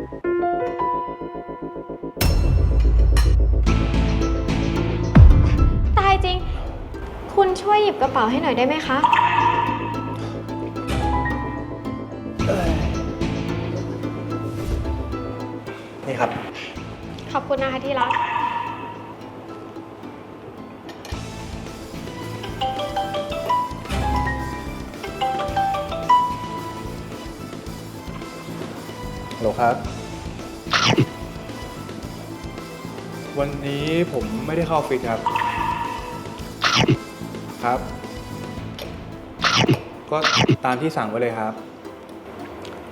ตายจริง คุณช่วยหยิบกระเป๋าให้หน่อยได้ไหมคะ นี่ครับ ขอบคุณนะคะที่รัก ครับ วันนี้ผมไม่ได้เข้าออฟฟิศครับ ครับ ก็ตามที่สั่งไว้เลยครับ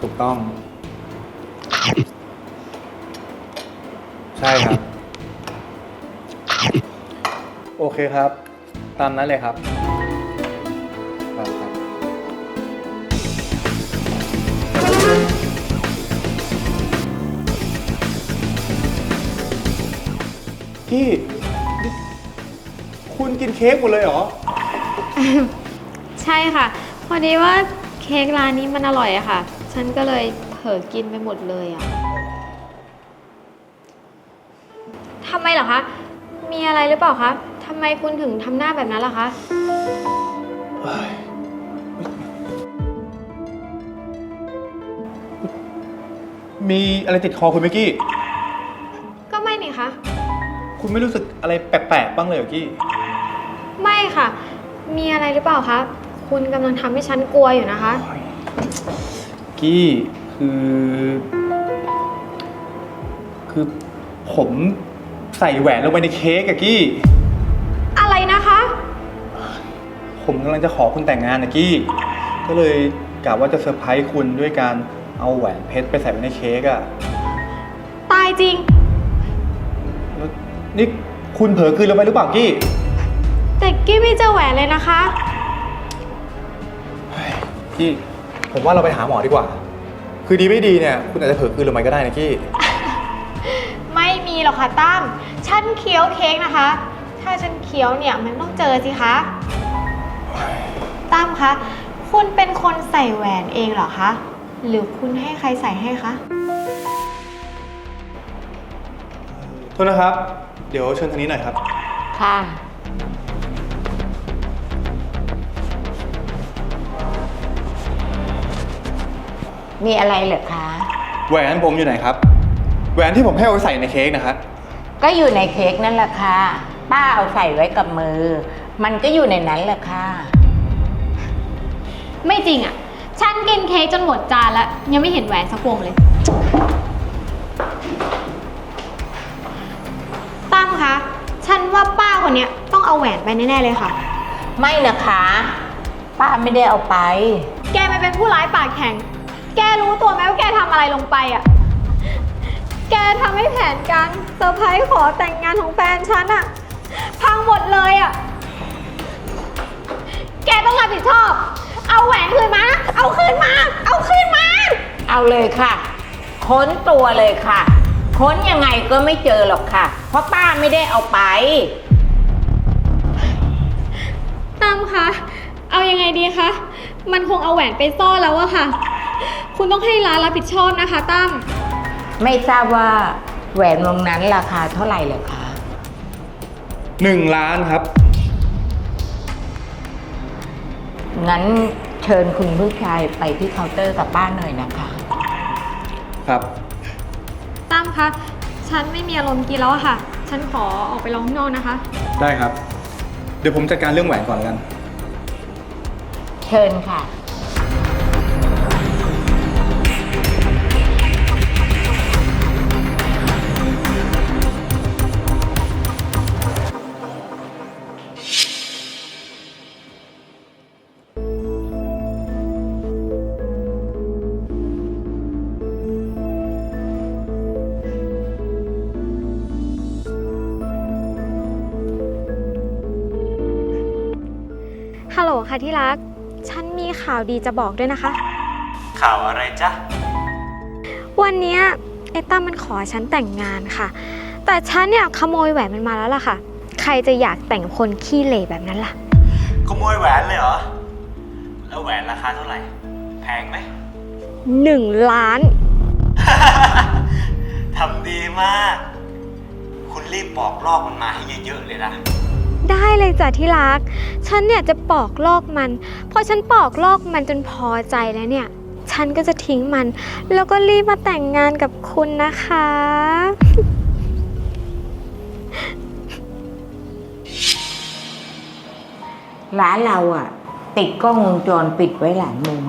ถูกต้อง ใช่ครับ โอเคครับ ตามนั้นเลยครับครับ พี่นี่คุณกินเค้กหมดเลยเหรอ ใช่ค่ะ พอดีว่าเค้กร้านนี้มันอร่อยอะค่ะ ฉันก็เลยเผลอกินไปหมดเลยอะทำไมเหรอคะ มีอะไรหรือเปล่าคะทำไมคุณถึงทำหน้าแบบนั้นล่ะคะ มีอะไรติดคอคุณเมกกี้ก็ไม่นี่คะ คุณไม่รู้สึกอะไรแปลกๆบ้างเลยเหรอกี้ ไม่ค่ะ มีอะไรหรือเปล่าคะ คุณกำลังทำให้ฉันกลัวอยู่นะคะ กี้คือ คือผมใส่แหวนลงไปในเค้กอะกี้ อะไรนะคะ ผมกำลังจะขอคุณแต่งงานนะกี้ ก็เลยกะว่าจะเซอร์ไพรส์คุณด้วยการเอาแหวนเพชรไปใส่ไว้ในเค้กอะตายจริงแล้ว นี่คุณเผลอคืนลงไปหรือเปล่ากี้ แต่กี้ไม่เจอแหวนเลยนะคะเฮ้ยกี้ผมว่าเราไปหาหมอดีกว่า คือดีไม่ดีเนี่ย คุณอาจจะเผลอคืนลงไปก็ได้นะกี้ ไม่มีหรอกค่ะตั้มฉันเคี้ยวเค้กนะคะ ถ้าฉันเคี้ยวเนี่ยมันต้องเจอสิคะตั้มคะคุณเป็นคนใส่แหวนเองเหรอคะ หรือคุณให้ใครใส่ให้คะ โทษนะครับ เดี๋ยวเชิญทางนี้หน่อยครับ ค่ะ มีอะไรเหรอคะ แหวนผมอยู่ไหนครับ แหวนที่ผมให้เอาไปใส่ในเค้กนะครับ ก็อยู่ในเค้กนั่นแหละค่ะ ป้าเอาใส่ไว้กับมือ มันก็อยู่ในนั้นแหละค่ะ ไม่จริงอะ่ะ ฉันกินเค้กจนหมดจานแล้ว ยังไม่เห็นแหวนสักวงเลย ตั้มคะ ฉันว่าป้าคนเนี้ยต้องเอาแหวนไปแน่ๆเลยค่ะ ไม่นะคะ ป้าไม่ได้เอาไป แกมันเป็นผู้ร้ายปากแข็ง แกรู้ตัวไหมว่าแกทำอะไรลงไปอะ แกทำให้แผนการเซอร์ไพรส์ขอแต่งงานของแฟนฉันอะ พังหมดเลยอะ แกต้องรับผิดชอบ เอาแหวนคืนมา เอาคืนมา เอาคืนมา เอาเลยค่ะ ค้นตัวเลยค่ะ ค้นยังไงก็ไม่เจอหรอกค่ะ เพราะป้าไม่ได้เอาไป ตั้มคะ เอายังไงดีคะ มันคงเอาแหวนไปซ่อนแล้วอะค่ะ คุณต้องให้ร้านรับผิดชอบนะคะ ตั้ม ไม่ทราบว่าแหวนวงนั้นราคาเท่าไหร่เหรอคะ หนึ่งล้านครับ งั้นเชิญคุณผู้ชายไปที่เคาน์เตอร์กับป้าหน่อยนะคะ ครับ ตั้มคะ ฉันไม่มีอารมณ์กินแล้วอะค่ะ ฉันขอออกไปรอข้างนอกนะคะ ได้ครับ เดี๋ยวผมจัดการเรื่องแหวนก่อนแล้วกัน เชิญค่ะ ฮัลโหลค่ะที่รัก ฉันมีข่าวดีจะบอกด้วยนะคะ ข่าวอะไรจ๊ะ วันเนี้ยไอ้ตั้มมันขอฉันแต่งงานค่ะ แต่ฉันเนี่ยขโมยแหวนมันมาแล้วล่ะค่ะ ใครจะอยากแต่งกับคนขี้เหร่แบบนั้นล่ะ ขโมยแหวนเลยเหรอ แล้วแหวนราคาเท่าไหร่ แพงไหม หนึ่งล้านมาก คุณรีบปอกลอกมันมาให้เยอะๆเลยนะ ได้เลยจ้ะที่รัก ฉันเนี่ยจะปอกลอกมัน พอฉันปอกลอกมันจนพอใจแล้วเนี่ย ฉันก็จะทิ้งมัน แล้วก็รีบมาแต่งงานกับคุณนะคะ ร้านเราอะติดกล้องวงจรปิดไว้หลายมุม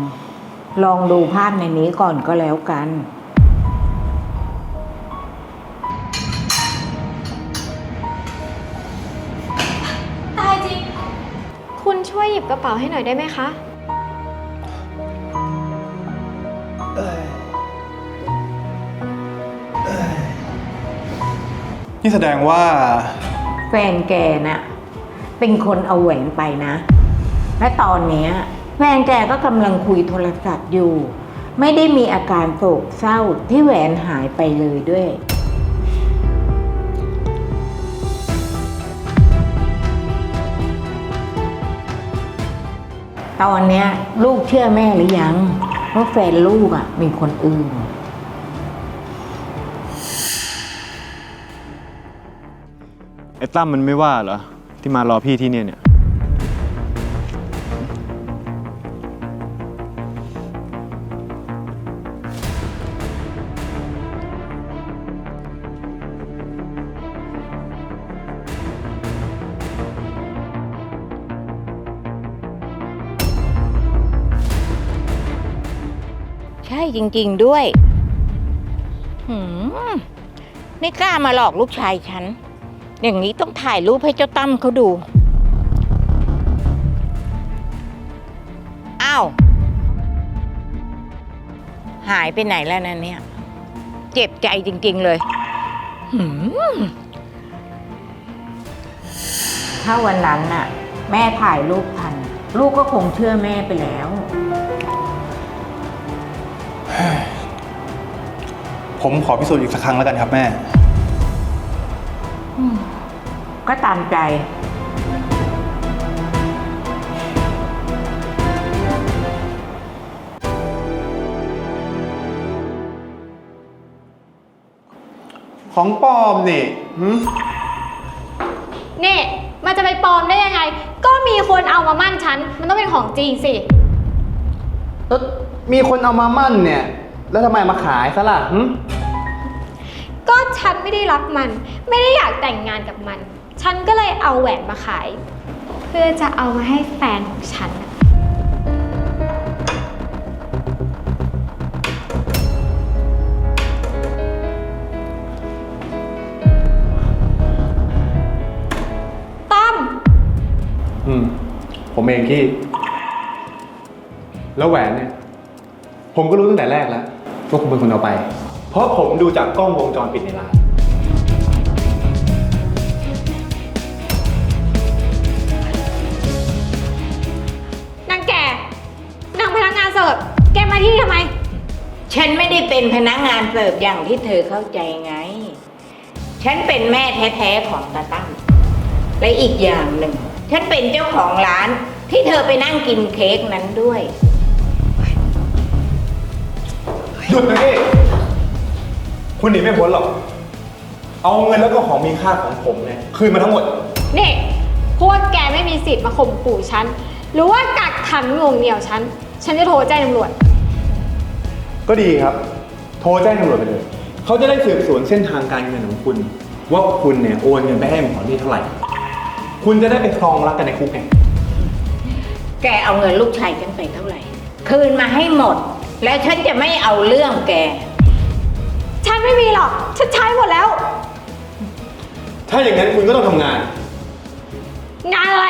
ลองดูภาพในนี้ก่อนก็แล้วกัน วยหยิบกระเป๋าให้หน่อยได้ไหมคะ นี่แสดงว่า แฟนแกน่ะเป็นคนเอาแหวนไปนะ และตอนเนี้ยแฟนแกก็กำลังคุยโทรศัพท์อยู่ ไม่ได้มีอาการโศกเศร้าที่แหวนหายไปเลยด้วย ตอนเนี้ย ลูกเชื่อแม่หรือยังว่าแฟนลูกอะ มีคนอื่น ไอ้ตั้มมันไม่ว่าเหรอที่มารอพี่ที่เนี่ยเนี่ย จริง ๆด้วย หืมไม่กล้ามาหลอกลูกชายฉัน อย่างนี้ต้องถ่ายรูปให้เจ้าตั้มเขาดู อ้าว หายไปไหนแล้วนะเนี่ย เจ็บใจจริง ๆ เลย หืมถ้าวันนั้นน่ะ แม่ถ่ายรูปทัน ลูกก็คงเชื่อแม่ไปแล้ว ผมขอพิสูจน์อีกสักครั้งแล้วกันครับแม่ ก็ตามใจ ของปลอมนี่หึนี่ มันจะไปปลอมได้ยังไง ก็มีคนเอามามั่นฉัน มันต้องเป็นของจริงสิ แล้วมีคนเอามามั่นเนี่ย แล้วทำไมมาขายซะล่ะหึก็ฉันไม่ได้รักมัน ไม่ได้อยากแต่งงานกับมัน ฉันก็เลยเอาแหวนมาขาย เพื่อจะเอามาให้แฟนของฉันน่ะตั้ม อืม ผมเองที่ แล้วแหวนเนี่ย ผมก็รู้ตั้งแต่แรกแล้ว ว่าคุณเป็นคนเอาไป เพราะผมดูจากกล้องวงจรปิดในร้าน นางแก่นางพนักงานเสิร์ฟแกมาที่นี่ทำไม ฉันไม่ได้เป็นพนักงานเสิร์ฟอย่างที่เธอเข้าใจไง ฉันเป็นแม่แท้ๆของตาตั้มและอีกอย่างหนึ่ง ฉันเป็นเจ้าของร้านที่เธอไปนั่งกินเค้กนั้นด้วย หยุดนะพี่ คุณหนีไม่พ้นหรอก เอาเงินแล้วก็ของมีค่าของผมเนี่ยคืนมาทั้งหมด นี่พวกแกไม่มีสิทธิ์มาข่มขู่ฉัน หรือว่ากักขังหน่วงเหนี่ยวฉัน ฉันจะโทรแจ้งตำรวจ ก็ดีครับ โทรแจ้งตำรวจไปเลย เขาจะได้สืบสวนเส้นทางการเงินของคุณ ว่าคุณเนี่ยโอนเงินไปให้หมอนี่เท่าไหร่ คุณจะได้ไปครองรักกันในคุกไง แกเอาเงินลูกชายฉันไปเท่าไหร่ คืนมาให้หมด แล้วฉันจะไม่เอาเรื่องแก ฉันไม่มีหรอก ฉันใช้หมดแล้ว ถ้าอย่างนั้นคุณก็ต้องทำงาน งานอะไร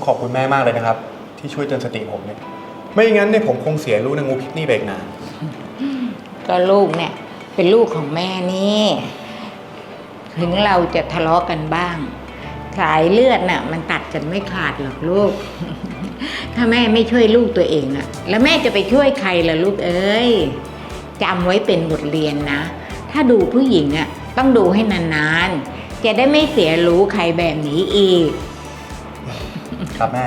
ต้องขอบคุณแม่มากเลยนะครับ ที่ช่วยเตือนสติผมเนี่ย ไม่งั้นเนี่ยผมคงเสียรู้ในงูพิษนี่ไปอีกนาน ก็ลูกเนี่ย เป็นลูกของแม่นี่ ถึงเราจะทะเลาะกันบ้าง สายเลือดน่ะ มันตัดกันไม่ขาดหรอกลูก ถ้าแม่ไม่ช่วยลูกตัวเองอะแล้วแม่จะไปช่วยใครล่ะลูกเอ้ยจำไว้เป็นบทเรียนนะ ถ้าดูผู้หญิงอะต้องดูให้นานๆ จะได้ไม่เสียรู้ใครแบบนี้อีก ครับแม่